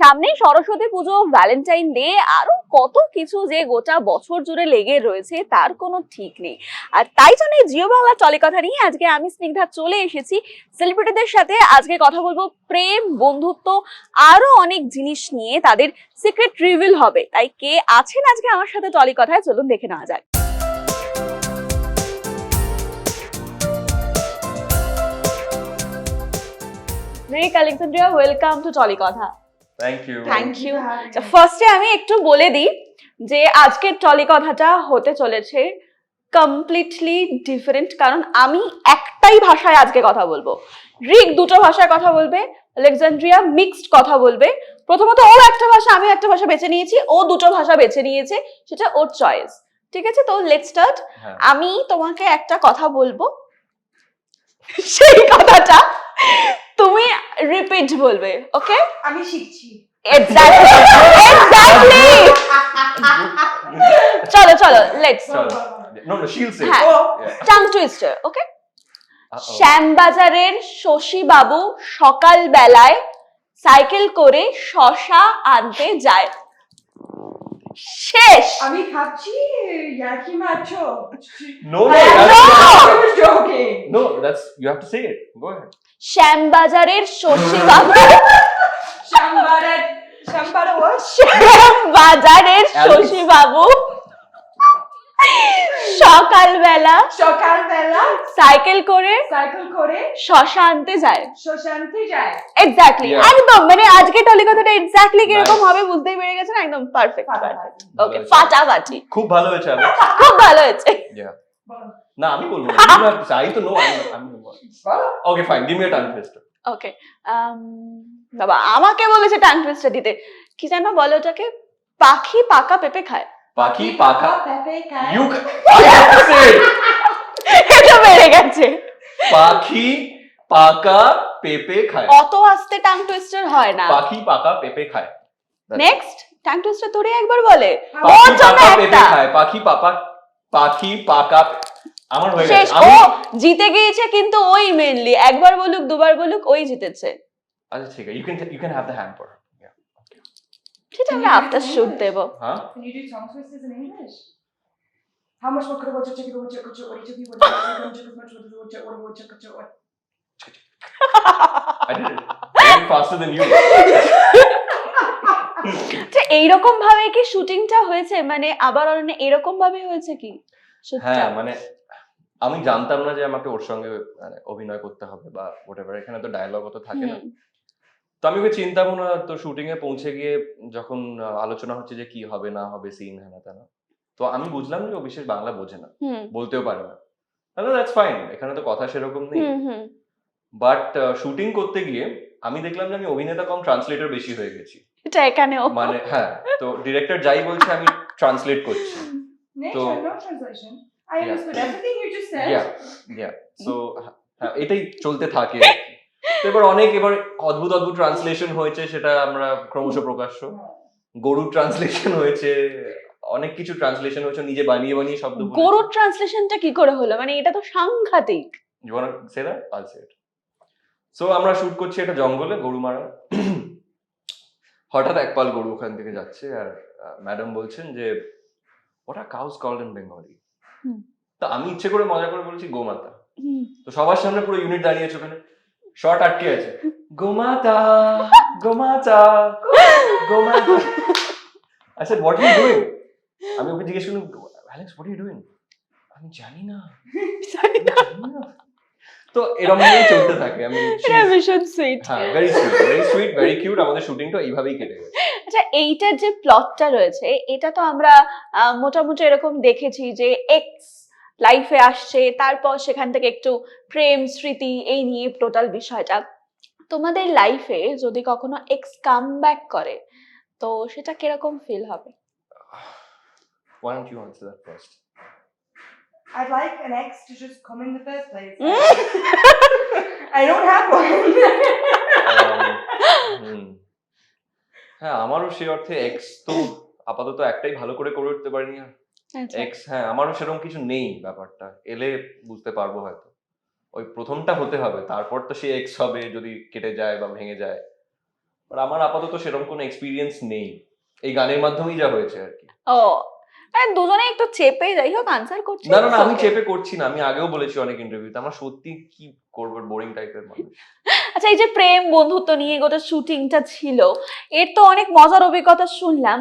সামনেই সরস্বতী পুজো Valentine day আরও কত কিছু যে গোটা বছর জুড়ে লেগে রয়েছে তার কোনো ঠিক নেই। আর তাই জন্য জিও বাংলা কথা নিয়ে আজকে আমি স্নিগ্ধা চলে এসেছি। সেলিব্রিটিদের সাথে আজকে কথা বলব প্রেম, বন্ধুত্ব, আরও অনেক জিনিস নিয়ে। তাদের সিক্রেট রিভিল হবে। তাই কে আছেন আজকে আমার সাথে টলি কথায় চলুন দেখে নেওয়া যাক। Mirik Alexandria welcome to Tolly কথা থ্যাংক ইউ থ্যাংক ইউ ফার্স্টে আমি একটু বলে দিই যে আজকের টলি কথাটা হতে চলেছে কমপ্লিটলি ডিফারেন্ট কারণ আমি একটাই ভাষায় আজকে কথা বলব। রিক দুটো ভাষায় কথা বলবে আলেকজান্ড্রিয়া মিক্সড কথা বলবে। প্রথমত ও একটা ভাষা আমি একটা ভাষা বেছে নিয়েছি ও দুটো ভাষা বেছে নিয়েছে সেটা ওর চয়েস ঠিক আছে? তো লেট স্টার্ট হ্যাঁ। আমি তোমাকে একটা কথা বলব। সেই কথাটা তুমি রিপিট বলবে ওকে আমি শিখছি। এক্স্যাক্টলি এক্স্যাক্টলি চলো চলো লেটস নো নো শিল সে টাং টুইস্টার ওকে শ্যামবাজারের শশী বাবু সকাল বেলায় সাইকেল করে শশা আনতে যায়। শেষ! আমি খাচ্ছি ইয়ার্কি মারছো। No joking. No that's you have to say it go ahead শ্যামবাজারের Shashi বাবু শ্যামবাজারের শশী বাবু। সকালবেলা সকালবেলা সাইকেল করে সাইকেল করে শশা আনতে যায়। শ্মশান্তে যায়। এক্স্যাক্টলি একদম মানে আজকে টলি কথাটা এক্স্যাক্টলি কীরকম হবে বুঝতেই পেরে গেছেন একদম পারফেক্ট। ওকে ফাটাফাটি। খুব ভালো হয়েছে খুব ভালো হয়েছে। না আমি বলব না তো নো। আমি okay fine give me a tongue twister okay বাবা আমাকে বলেছে টাং টুইস্টার দিতে। কি যেন বলে ওটাকে? পাখি পাকা পেঁপে খায়। পাখি পাকা পেঁপে খায়। ইউ এটা বেড়ে গেছে। পাখি পাকা পেঁপে খায়। অত আস্তে টাং টুইস্টার হয় না। পাখি পাকা পেঁপে খায়। নেক্সট টাং টুইস্টার তোরে একবার বলে। পাখি পাকা পেঁপে খায়। পাখি পাপা পাখি পাকা জিতে গিয়েছে কিন্তু ওই মেইনলি একবার বলুক দুবার বলুক ওই জিতেছে। আচ্ছা ঠিক আছে। ইউ এইরকম ভাবে কি শুটিংটা হয়েছে? মানে আবার অরণ্য এরকম ভাবে হয়েছে কি? হ্যাঁ আমি জানতাম না যে আমাকে ওর সঙ্গে মানে অভিনয় করতে হবে বা হোয়াটএভার এখানে তো ডায়লগ অত থাকে না। তো আমি ওকে চিন্তাম না তো শুটিং এ পৌঁছে গিয়ে যখন আলোচনা হচ্ছে যে কি হবে না হবে সিন হ্যানা তেনা তো আমি বুঝলাম যে ও বিশেষ বাংলা বোঝে না। বলতেও পারে না। তাহলে দ্যাটস ফাইন এখানে তো কথা সেরকম নেই। হুম, হুম। বাট শুটিং করতে গিয়ে আমি দেখলাম যে আমি অভিনেতা কম ট্রান্সলেটর বেশি হয়ে গেছি। এটা এখানেও। মানে হ্যাঁ তো ডিরেক্টর যাই বলছে আমি ট্রান্সলেট করছি। Nature I Yeah. understood everything you just said. Yeah yeah so হ্যাঁ, এটাই চলতে থাকে আর কি। তো এবার অনেক এবার অদ্ভুত অদ্ভুত ট্রান্সলেশন হয়েছে সেটা আমরা ক্রমশ প্রকাশ্য। গরুর ট্রান্সলেশন হয়েছে অনেক কিছু ট্রান্সলেশন হয়েছে নিজে বানিয়ে বানিয়ে শব্দ গরুর ট্রান্সলেশনটা কি করে হলো? মানে এটা তো সাংঘাতিক। সেটা আছে সো আমরা শুট করছি একটা জঙ্গলে গরু মারা। হঠাৎ এক পাল গরু ওখান থেকে যাচ্ছে আর ম্যাডাম বলছেন যে ওটা কাউস কল্ড ইন বেঙ্গলি। তো আমি ইচ্ছে করে মজা করে বলছি গোমাতা। তো সবার সামনে পুরো ইউনিট দাঁড়িয়েছে ওখানে। শর্ট আটকে আছে। গোমাতা গোমাতা গোমাতা। সেড হোয়াট ইউ ডুইং আমি ওকে জিজ্ঞেস করলাম অ্যালেক্স হোয়াট ইউ ডুইং আমি জানি না। জানি না। তো এরকম ভাবেই চলতে থাকে। আমি ভীষণ সুইট হ্যাঁ very sweet very sweet very cute আমাদের শুটিংটা এইভাবেই কেটে গেছে। আচ্ছা এইটার যে প্লটটা রয়েছে এটা তো আমরা আহ, মোটামুটি এরকম দেখেছি যে এক্স লাইফে আসছে তারপর সেখান থেকে একটু প্রেম স্মৃতি এই নিয়ে টোটাল বিষয়টা। তোমাদের লাইফে যদি কখনো এক্স কাম ব্যাক করে তো সেটা কীরকম ফিল হবে? Why don't you answer that first? I'd like an ex to just come in the first place. I don't have one Um, হুম। হ্যাঁ আমারও সে অর্থে এক্স তো আপাতত একটাই ভালো করে করে উঠতে পারিনি। আর আচ্ছা। এক্স হ্যাঁ আমারও সেরকম কিছু নেই ব্যাপারটা। এলে বুঝতে পারব হয়তো। ওই প্রথমটা হতে হবে তারপর তো সে এক্স হবে যদি কেটে যায় বা ভেঙে যায়। বাট আমার আপাতত সেরকম কোনো এক্সপিরিয়েন্স নেই। এই গানের মাধ্যমেই যা হয়েছে আর কি। ও দুজনে একটু চেপে যাই হোক আনসার করছি না না আমি চেপে করছি না আমি আগেও বলেছি অনেক ইন্টারভিউতে আমার সত্যি কি করব বোরিং টাইপের মানুষ। আচ্ছা এই যে প্রেম বন্ধুত্ব নিয়ে গোটা শুটিংটা ছিল এর তো অনেক মজার অভিজ্ঞতা শুনলাম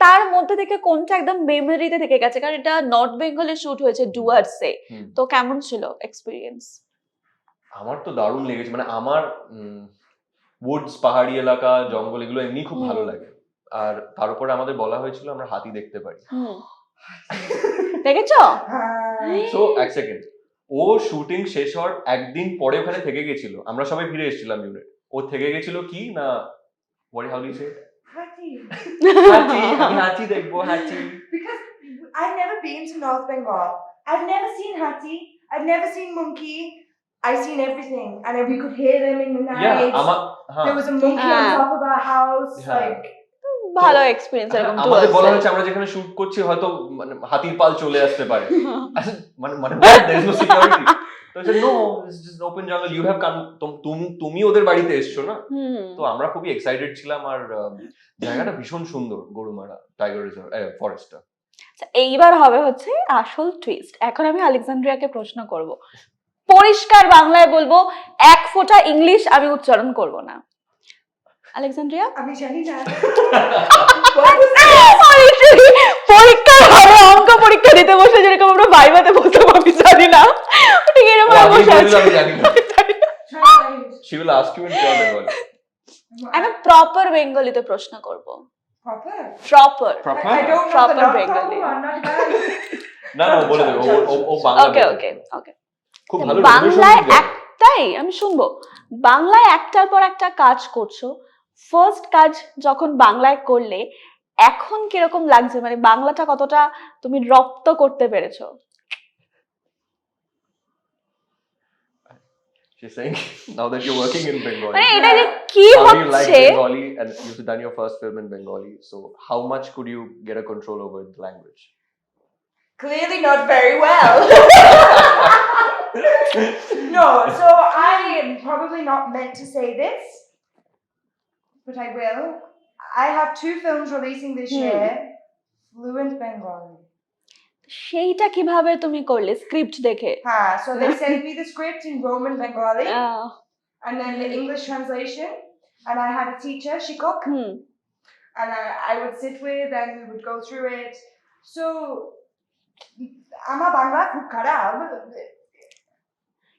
তার মধ্যে থেকে কোনটা একদম মেমোরিতে থেকে গেছে? কারণ এটা নর্থ বেঙ্গলে শুট হয়েছে ডুয়ার্সে তো কেমন ছিল এক্সপিরিয়েন্স আমার তো দারুণ লেগেছে মানে আমার উডস পাহাড়ি এলাকা জঙ্গল এগুলো এমনি খুব ভালো লাগে। আর তার উপরে আমাদের বলা হয়েছিল আমরা হাতি দেখতে পারি দেখেছ সো এক সেকেন্ড ও শুটিং শেষ হওয়ার একদিন পরে ওখানে থেকে গেছিল আমরা সবাই ফিরে এসেছিলাম ইউনিট ও থেকে গেছিল কি না how do you say হাতি আমি হাতি দেখব হাতি Because I've never been to North Bengal. I've never seen Hathi. I've never seen monkey. I've seen everything, and we could hear them in the night. Yeah, আমার হ্যাঁ There was a monkey on Ah. top of our house. Yeah. Like ভালো experience এরকম তো আমাদের বলা হয়েছে আমরা যেখানে শুট করছি হয়তো মানে হাতির পাল চলে আসতে পারে। আচ্ছা, মানে মানে security. তো no it's just open jungle you have come তুমি ওদের বাড়িতে এসছো না? তো আমরা খুবই এক্সাইটেড ছিলাম আর জায়গাটা ভীষণ সুন্দর গরুমারা টাইগার রিজার্ভ ফরেস্টটা এইবার হবে হচ্ছে আসল টুইস্ট এখন আমি আলেকজান্ড্রিয়াকে প্রশ্ন করব। পরিষ্কার বাংলায় বলব এক ফোঁটা ইংলিশ আমি উচ্চারণ করব না। আলেকজান্ড্রিয়া আমি জানি না পরীক্ষার হলে অঙ্ক পরীক্ষা দিতে বসে যেরকম আমরা বাইবাতে বসে আমি জানি না ঠিক এরকম বসে আছি। আমি জানি না। Translate. she will ask you in pure bengali আমি প্রপার বেঙ্গলিতে প্রশ্ন করব Proper. Proper Proper? I, I don't know Proper the not Bengali. proper one, not bad. না না বলে দেবে ও- ও বাংলা ওকে ওকে ওকে খুব ভালো বাংলায় একটাই আমি শুনব বাংলায় একটার পর একটা কাজ করছ ফার্স্ট কাজ যখন বাংলায় করলে এখন কীরকম লাগছে মানে বাংলাটা কতটা তুমি রপ্ত করতে পেরেছ She's saying now that you're working in Bengali. মানে how do you like Bengali and you've done your first film in Bengali. So how much could you get a control over the language? Clearly not very well. no, so I am probably not meant to say this, but I will. I have two films releasing this Hmm. year, fluent Bengali. সেইটা কিভাবে তুমি করলে script দেখে Ha, so they sent me the script in Roman Bengali ah, and then the English translation. And I had a teacher, Shikok, hmm and I, I would sit with and we would go through it. So, আমার বাংলা খুব খারাপ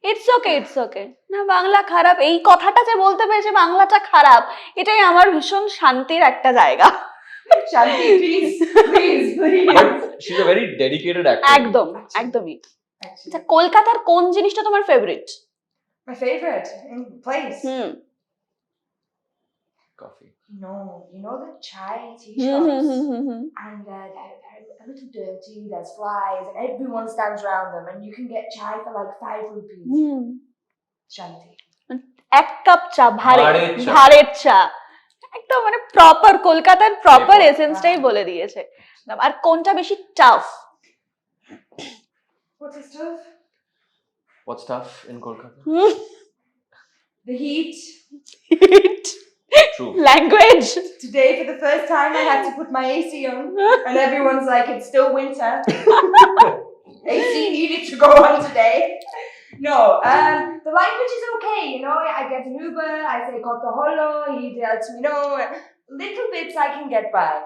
it's okay it's okay না বাংলা খারাপ এই কথাটা যে বলতে পেরেছে বাংলাটা খারাপ এটাই আমার ভীষণ শান্তির একটা জায়গা। শান্তি please please please But she's a very dedicated একদম একদমই। আচ্ছা কলকাতার কোন জিনিসটা তোমার favourite My favorite in place. হুম। Coffee. No, you know the chai tea hmm hmm shops, hmm hmm hmm and uh, they're, they're a little dirty. There's flies, and everyone stands around them, and you can get chai for like five rupees. Hmm. Shanti. এক cup চা ভারে ভারের চা। ভারের চা একদম মানে proper কলকাতার প্রপার Proper. এসেন্সটাই বলে দিয়েছে আর কোনটা বেশি tough What's the stuff? What's tough in Kolkata? The heat. True. Language. Today, for the first time, I had to put my AC on, and everyone's like, "It's still winter." AC needed to go on today. No, um, the language is okay. You know, I get an Uber. I say "Koto holo." He tells me no. Little bits I can get by.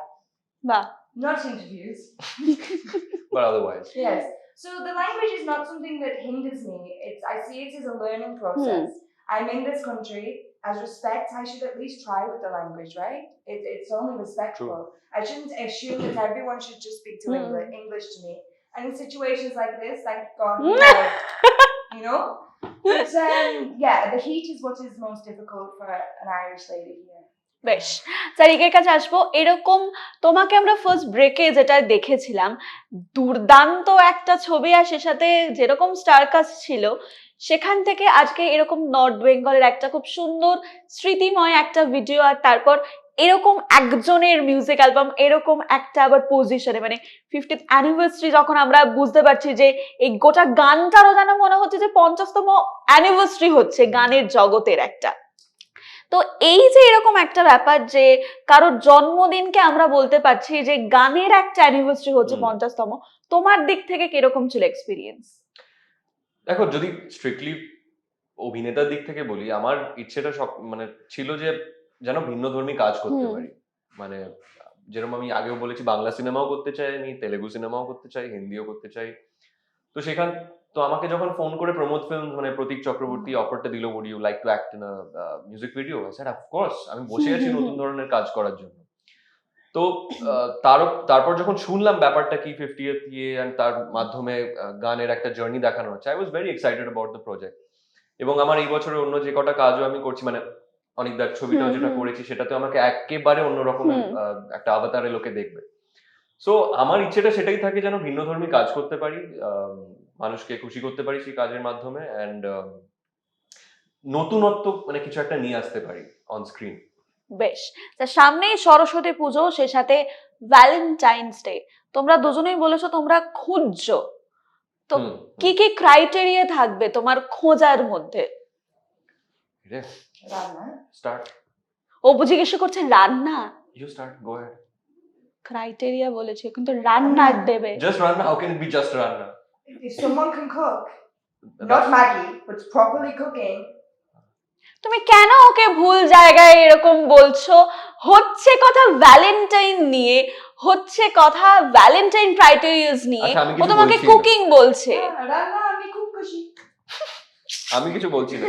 Nah. Not interviews. but otherwise. Yes. So the language is not something that hinders me. It's I see it as a learning process. Hmm. I'm in this country. As respect, I should at least try with the language, right? It, it's only respectful. True. I shouldn't assume that everyone should just speak to Hmm. English, English to me. And in situations like this, thank God, Hmm. you know. But um, yeah, the heat is what is most difficult for an Irish lady here. বেশ সারিকের কাছে আসব এরকম তোমাকে আমরা first ব্রেকে যেটা দেখেছিলাম দুর্দান্ত একটা ছবি আর সে সাথে যেরকম স্টারকাস্ট ছিল সেখান থেকে আজকে এরকম নর্থ বেঙ্গলের একটা খুব সুন্দর স্মৃতিময় একটা ভিডিও আর তারপর এরকম একজনের মিউজিক অ্যালবাম এরকম একটা আবার পজিশনে মানে ফিফটিথ অ্যানিভার্সারি যখন আমরা বুঝতে পারছি যে এই গোটা গানটারও যেন মনে হচ্ছে যে পঞ্চাশতম অ্যানিভার্সারি হচ্ছে গানের জগতের একটা। তো এই যে এরকম একটা ব্যাপার যে কারোর জন্মদিনকে আমরা বলতে পারছি যে গানের একটা অ্যানিভার্সারি হচ্ছে পঞ্চাশতম তোমার দিক থেকে কীরকম ছিল এক্সপিরিয়েন্স দেখো যদি স্ট্রিক্টলি অভিনেতার দিক থেকে বলি আমার ইচ্ছেটা সব মানে ছিল যে যেন ভিন্ন ধর্মী কাজ করতে পারি। মানে যেরকম আমি আগেও বলেছি বাংলা সিনেমাও করতে চাই আমি তেলেগু সিনেমাও করতে চাই হিন্দিও করতে চাই। তো সেখান তো আমাকে যখন ফোন করে প্রমোদ ফিল্ম মানে প্রতীক চক্রবর্তী অফারটা দিল would you like to act in music video sir of course আমি বসে আছি নতুন ধরনের কাজ করার জন্য। তো তার তারপর যখন শুনলাম ব্যাপারটা কি ফিফটিয়েথ ইয়ে অ্যান্ড তার মাধ্যমে গানের একটা জার্নি দেখানো হচ্ছে I was very excited about the project এবং আমার এই বছরের অন্য যে কটা কাজও আমি করছি মানে অনেক দেখ ছবিটাও যেটা করেছি সেটাতে আমাকে একেবারে অন্যরকম। একটা আভাতারে লোকে দেখবে। সো আমার ইচ্ছেটা সেটাই থাকে যেন ভিন্ন ধর্মী কাজ করতে পারি মানুষকে খুশি করতে পারি সেই কাজের মাধ্যমে অ্যান্ড নতুনত্ব মানে কিছু একটা নিয়ে আসতে পারি অন স্ক্রিন বেশ। তা সামনেই সরস্বতী পুজো সে সাথে ভ্যালেন্টাইন্স ডে তোমরা দুজনেই বলেছ তোমরা খুঁজছো। তো কি কি ক্রাইটেরিয়া থাকবে তোমার খোঁজার মধ্যে? ও জিজ্ঞেস করছে রান্না? ইউ স্টার্ট গো ক্রাইটেরিয়া বলেছে কিন্তু রান্না দেবে। জাস্ট রান্না হাউ ক্যান বি জাস্ট রান্না? If someone can cook not Maggie but properly cooking তুমি কেন ওকে ভুল জায়গায় এরকম বলছো? হচ্ছে কথা ভ্যালেন্টাইন নিয়ে হচ্ছে কথা ভ্যালেন্টাইন ক্রাইটেরিয়াস নিয়ে। আচ্ছা, আমি ও কিছু তোমাকে বলছি না। কুকিং বলছে। রান্না আমি খুব খুশি। আমি কিছু বলছি না।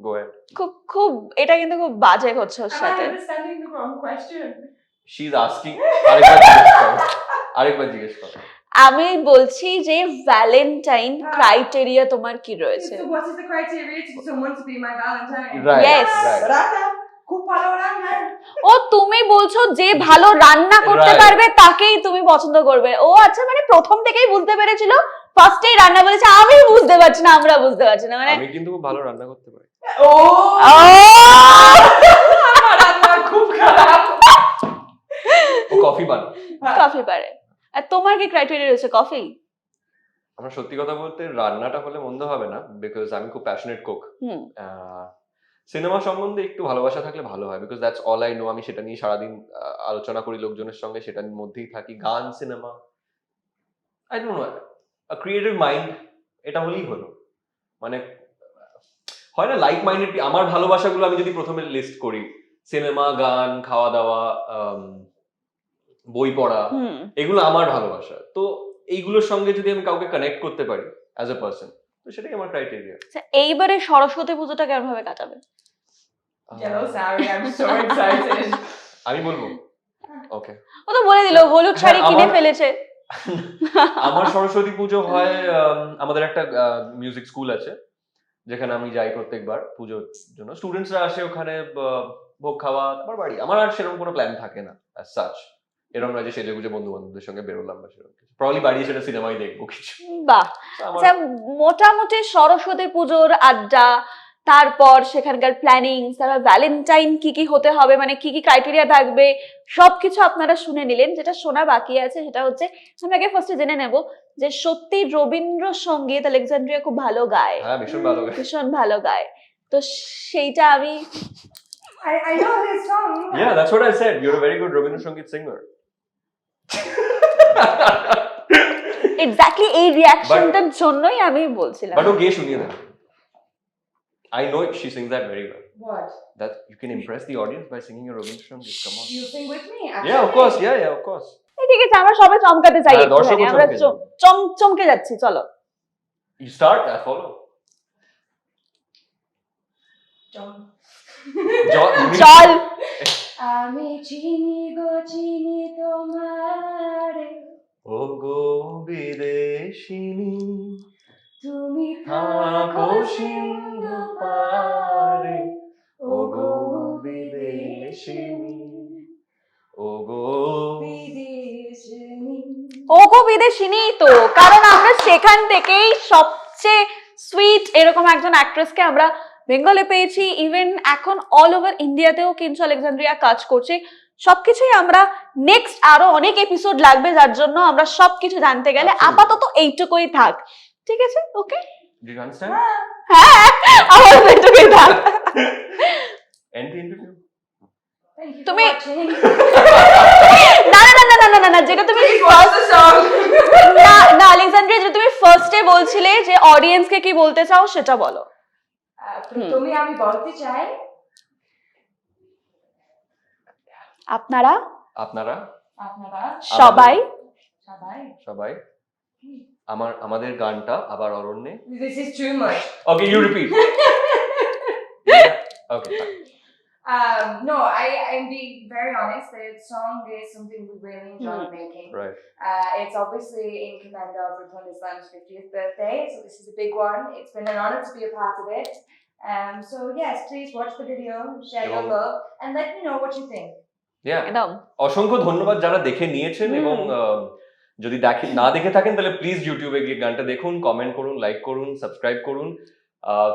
গো খুব খুব এটা কিন্তু খুব বাজে হচ্ছে ওর Am I সাথে understanding the wrong question? She is asking আরেকবার জিজ্ঞেস করো। আরেকবার জিজ্ঞেস করো। আমি বলছি যে ভ্যালেন্টাইন। ক্রাইটেরিয়া তোমার কি রয়েছে? ও তুমি বলছো যে ভালো রান্না করতে পারবে তাকেই তুমি পছন্দ করবে। ও আচ্ছা মানে প্রথম থেকেই বুঝতে পেরেছিল ফার্স্টেই রান্না বলেছে আমি বুঝতে পারছি না আমরা বুঝতে পারছি না মানে আমি কিন্তু খুব ভালো রান্না করতে পারি। ও! আমার রান্না খুব খারাপ। ও কফি বানায়। কফি পারে আর তোমার কি ক্রাইটেরিয়া রয়েছে কফি আমার সত্যি কথা বলতে রান্নাটা হলে মন্দ হবে না বিকজ আমি খুব প্যাশনেট কুক সিনেমা সম্বন্ধে একটু ভালোবাসা থাকলে ভালো হয় because that's all I know আমি সেটা নিয়ে সারাদিন আলোচনা করি লোকজনের সঙ্গে সেটার মধ্যেই থাকি। গান cinema I don't know a creative mind এটা হলেই হলো। মানে হয় না লাইক মাইন্ডেড আমার ভালোবাসাগুলো আমি যদি প্রথমে লিস্ট করি সিনেমা গান খাওয়া দাওয়া বই পড়া এগুলো আমার ভালোবাসা। তো এইগুলোর সঙ্গে যদি আমি কাউকে কানেক্ট করতে পারি অ্যাজ এ পার্সন তো সেটাই আমার ক্রাইটেরিয়া আচ্ছা, এইবারে সরস্বতী পুজোটা কেমন ভাবে কাটাবে. আমি বলব? ওকে ও তো বলে দিল হলুদ হ্যাঁ, শাড়ি কিনে আমার- ফেলেছে। আমার সরস্বতী পুজো হয় আম, আমাদের একটা মিউজিক স্কুল আছে যেখানে আমি যাই প্রত্যেকবার পুজোর জন্য। স্টুডেন্টসরা আসে ওখানে ভোগ খাওয়া তারপর বাড়ি। আমার আর সেরকম কোনো প্ল্যান থাকে না সাচ এরকম না যে সেজে গুজে বন্ধু বান্ধবদের সঙ্গে বেরোলাম বা সেরকম কিছু। প্রবলি বাড়ি সেটা সিনেমাই দেখব কিছু। বাহ! আচ্ছা মোটামুটি সরস্বতী পুজোর আড্ডা তারপর সেখানকার প্ল্যানিং তারপর ভ্যালেন্টাইন কি কি হতে হবে মানে কি কি ক্রাইটেরিয়া থাকবে সবকিছু আপনারা শুনে নিলেন। যেটা শোনা বাকি আছে সেটা হচ্ছে আমি আগে ফার্স্টে জেনে নেব যে সত্যি রবীন্দ্রসঙ্গীত আলেকজান্ড্রিয়া খুব ভালো গায়। হ্যাঁ ভীষণ ভালো লাগে ভীষণ ভালো গায়। তো সেইটা আমি I, I know his song. Yeah, that's what I said. You're a very good Rabindra Sangit singer. Exactly এই রিয়াকশনটার জন্যই আমি বলছিলাম but okay, শুনিয়ে দেন I know she sings that very well. What? That you can impress the audience by singing a Rabindra Sangit. Come on. You sing with me? Yeah, of course. Yeah, yeah, of course. ঠিক আছে আমরা সবাই চমকাতে চাই হ্যাঁ, আমরা চম- চম- চমকে যাচ্ছি চলো You start, I follow. চল আমি চিনি গো চিনি তোমার। ও গো বিদেশিনী তুমি থাকো সিন্ধু পারে। ও গো বিদেশিনী ও গো বিদেশিনী। ওগো বিদেশিনী তো কারণ আমরা সেখান থেকেই সবচেয়ে সুইট এরকম একজন অ্যাক্ট্রেসকে আমরা বেঙ্গলে পেয়েছি ইভেন এখন অল ওভার ইন্ডিয়াতেও কিনসু আলেকজান্ড্রিয়া কাজ করছে। সবকিছুই আমরা নেক্সট আরও অনেক এপিসোড লাগবে যার জন্য আমরা সবকিছু জানতে গেলে আপাতত এইটুকুই থাক। ঠিক আছে? ওকে? হ্যাঁ। আমার এইটুকুই থাক। You তুমি- না না না না না না না যেটা তুমি. না না আলেকজান্ড্রিয়া যে তুমি ফার্স্টে বলছিলে যে অডিয়েন্সকে কি বলতে চাও সেটা বলো। প্রথমে আমি বলতে চাই আপনারা? আপনারা? আপনারা? সবাই? সবাই? সবাই? আমার আমাদের গানটা আবার অরণ্যে? This is too much okay you repeat okay Um, no, I, I'm being very honest. The song is something we really enjoy Hmm. making. Right Uh, it's obviously in command of Rukun Islam's 50th birthday, so this is a big one. It's been an honor to be a part of it. Um, so yes, please watch the video, share your love, and let me know what you think. Yeah একদম অসংখ্য ধন্যবাদ যারা দেখে নিয়েছেন এবং আহ, যদি দেখে না দেখে থাকেন তাহলে প্লিজ ইউটিউবে গিয়ে গানটা দেখুন কমেন্ট করুন লাইক করুন সাবস্ক্রাইব করুন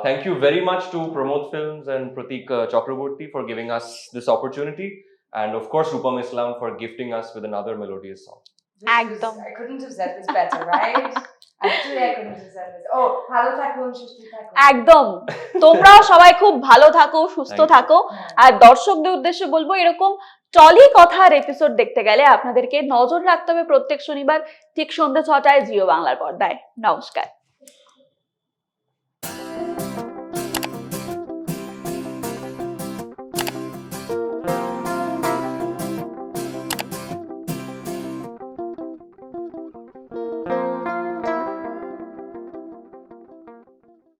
thank you very much to Pramod films and Pratik Chakraborty for giving us this opportunity and of course Rupam Islam for gifting us with another melodious song This is- I couldn't have said this better, right? Actually, I couldn't have said this. Oh, ভালো থাকুন, সুস্থ থাকুন. একদম তোমরাও সবাই খুব ভালো থাকো সুস্থ Thank you. থাকো আর দর্শকদের উদ্দেশ্যে বলব এরকম টলি কথার এপিসোড দেখতে গেলে আপনাদেরকে নজর রাখতে হবে প্রত্যেক শনিবার ঠিক সন্ধ্যে ছটায় জিও বাংলার পর্দায় নমস্কার